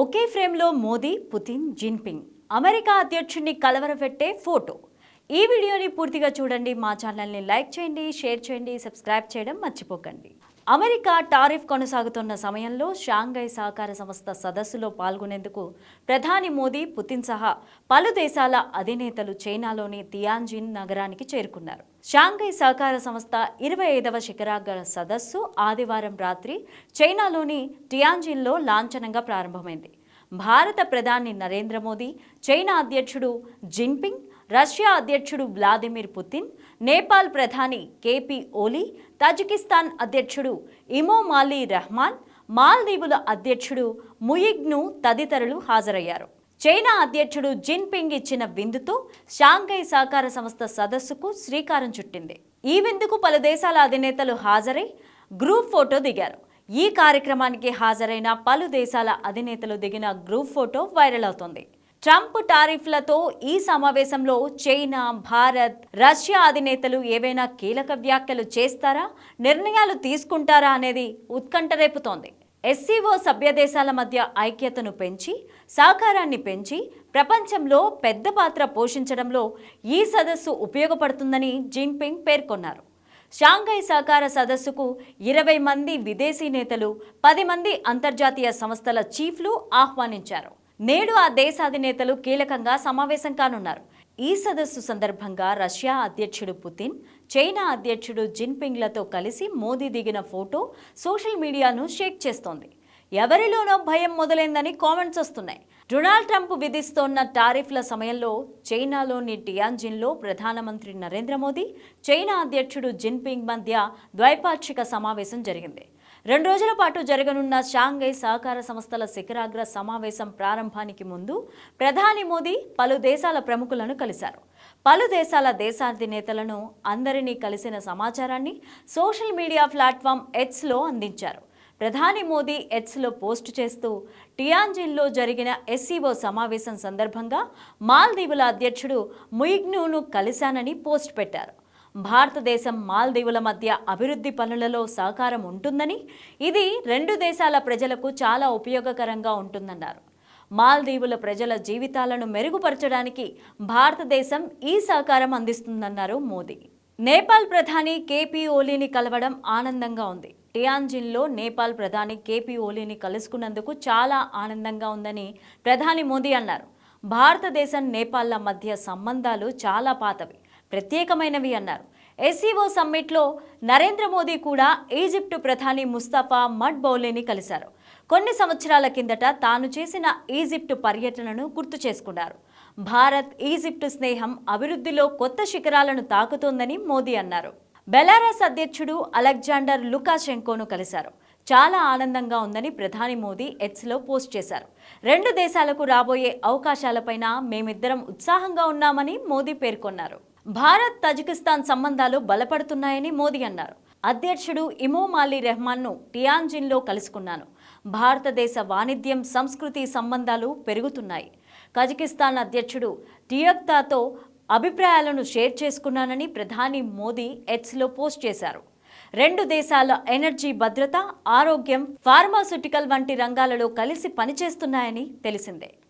ఒకే ఫ్రేమ్లో Modi Putin Jinping. America అధ్యక్షుడిని కలవరపెట్టే photo. ఈ వీడియోని పూర్తిగా చూడండి మా ఛానల్ని లైక్ చేయండి షేర్ చేయండి సబ్స్క్రైబ్ చేయడం మర్చిపోకండి. అమెరికా టారిఫ్ కొనసాగుతున్న సమయంలో షాంఘై సహకార సంస్థ సదస్సులో పాల్గొనేందుకు ప్రధాని మోదీ పుతిన్ సహా పలు దేశాల అధినేతలు చైనాలోని తియాన్జిన్ నగరానికి చేరుకున్నారు. షాంఘై సహకార సంస్థ ఇరవై ఐదవ శిఖరాగ్ర సదస్సు ఆదివారం రాత్రి చైనాలోని టియాన్జిన్లో లాంఛనంగా ప్రారంభమైంది. భారత ప్రధాని నరేంద్ర మోదీ చైనా అధ్యక్షుడు జిన్పింగ్ రష్యా అధ్యక్షుడు వ్లాదిమిర్ పుతిన్ నేపాల్ ప్రధాని కేపీ ఓలీ తజికిస్తాన్ అధ్యక్షుడు ఇమోమాలీ రెహమాన్ మాల్దీవుల అధ్యక్షుడు ముయిగ్ను తదితరులు హాజరయ్యారు. చైనా అధ్యక్షుడు జిన్పింగ్ ఇచ్చిన విందుతో షాంఘై సహకార సంస్థ సదస్సుకు శ్రీకారం చుట్టింది. ఈ విందుకు పలు దేశాల అధినేతలు హాజరై గ్రూప్ ఫోటో దిగారు. ఈ కార్యక్రమానికి హాజరైన పలు దేశాల అధినేతలు దిగిన గ్రూప్ ఫోటో వైరల్ అవుతోంది. ట్రంప్ టారిఫ్లతో ఈ సమావేశంలో చైనా భారత్ రష్యా అధినేతలు ఏవైనా కీలక వ్యాఖ్యలు చేస్తారా నిర్ణయాలు తీసుకుంటారా అనేది ఉత్కంఠ రేపుతోంది. ఎస్సీఓ సభ్యదేశాల మధ్య ఐక్యతను పెంచి సహకారాన్ని పెంచి ప్రపంచంలో పెద్ద పాత్ర పోషించడంలో ఈ సదస్సు ఉపయోగపడుతుందని జిన్పింగ్ పేర్కొన్నారు. షాంఘై సహకార సదస్సుకు ఇరవై మంది విదేశీ నేతలు పది మంది అంతర్జాతీయ సంస్థల చీఫ్లు ఆహ్వానించారు. నేడు ఆ దేశాధినేతలు కీలకంగా సమావేశం కానున్నారు. ఈ సదస్సు సందర్భంగా రష్యా అధ్యక్షుడు పుతిన్ చైనా అధ్యక్షుడు జిన్పింగ్లతో కలిసి మోదీ దిగిన ఫోటో సోషల్ మీడియాను షేక్ చేస్తోంది. ఎవరిలోనో భయం మొదలైందని కామెంట్స్ వస్తున్నాయి. డొనాల్డ్ ట్రంప్ విధిస్తోన్న టారిఫ్ల సమయంలో చైనాలోని టియాన్జిన్లో ప్రధానమంత్రి నరేంద్ర మోదీ చైనా అధ్యక్షుడు జిన్పింగ్ మధ్య ద్వైపాక్షిక సమావేశం జరిగింది. రెండు రోజుల పాటు జరగనున్న షాంఘై సహకార సంస్థల శిఖరాగ్ర సమావేశం ప్రారంభానికి ముందు ప్రధాని మోదీ పలు దేశాల ప్రముఖులను కలిశారు. పలు దేశాల దేశాధినేతలను అందరినీ కలిసిన సమాచారాన్ని సోషల్ మీడియా ప్లాట్ఫామ్ ఎట్స్లో అందించారు. ప్రధాని మోదీ ఎట్స్లో పోస్ట్ చేస్తూ టియాంజిన్లో జరిగిన ఎస్సీఓ సమావేశం సందర్భంగా మాల్దీవుల అధ్యక్షుడు ముయిగ్నును కలిశానని పోస్ట్ పెట్టారు. భారతదేశం మాల్దీవుల మధ్య అభివృద్ధి పనులలో సహకారం ఉంటుందని ఇది రెండు దేశాల ప్రజలకు చాలా ఉపయోగకరంగా ఉంటుందన్నారు. మాల్దీవుల ప్రజల జీవితాలను మెరుగుపరచడానికి భారతదేశం ఈ సహకారం అందిస్తుందన్నారు మోదీ. నేపాల్ ప్రధాని కేపీ ఓలీని కలవడం ఆనందంగా ఉంది. టియాన్జిన్లో నేపాల్ ప్రధాని కేపీ ఓలీని కలుసుకున్నందుకు చాలా ఆనందంగా ఉందని ప్రధాని మోదీ అన్నారు. భారతదేశం నేపాల్ల మధ్య సంబంధాలు చాలా పాతవి. ప్రత్యేకమైనవి అన్నారు. ఎస్సీఓ సమ్మిట్లో నరేంద్ర మోదీ కూడా ఈజిప్టు ప్రధాని ముస్తఫా మడ్ బౌలేని కలిశారు. కొన్ని సంవత్సరాల కిందట తాను చేసిన ఈజిప్టు పర్యటనను గుర్తు చేసుకున్నారు. భారత్ ఈజిప్టు స్నేహం అభివృద్ధిలో కొత్త శిఖరాలను తాకుతోందని మోదీ అన్నారు. బెలారస్ అధ్యక్షుడు అలెగ్జాండర్ లుకాషెంకోను కలిశారు. చాలా ఆనందంగా ఉందని ప్రధాని మోదీ ఎట్స్లో పోస్ట్ చేశారు. రెండు దేశాలకు రాబోయే అవకాశాలపైన మేమిద్దరం ఉత్సాహంగా ఉన్నామని మోదీ పేర్కొన్నారు. భారత్ తజికిస్తాన్ సంబంధాలు బలపడుతున్నాయని మోదీ అన్నారు. అధ్యక్షుడు ఇమోమాలీ రెహమాన్ను టియాన్జిన్లో కలుసుకున్నాను. భారతదేశ వాణిజ్యం సంస్కృతి సంబంధాలు పెరుగుతున్నాయి. కజకిస్తాన్ అధ్యక్షుడు టియక్తాతో అభిప్రాయాలను షేర్ చేసుకున్నానని ప్రధాని మోదీ ఎట్స్లో పోస్ట్ చేశారు. రెండు దేశాల ఎనర్జీ భద్రత ఆరోగ్యం ఫార్మాస్యూటికల్ వంటి రంగాలలో కలిసి పనిచేస్తున్నాయని తెలిసిందే.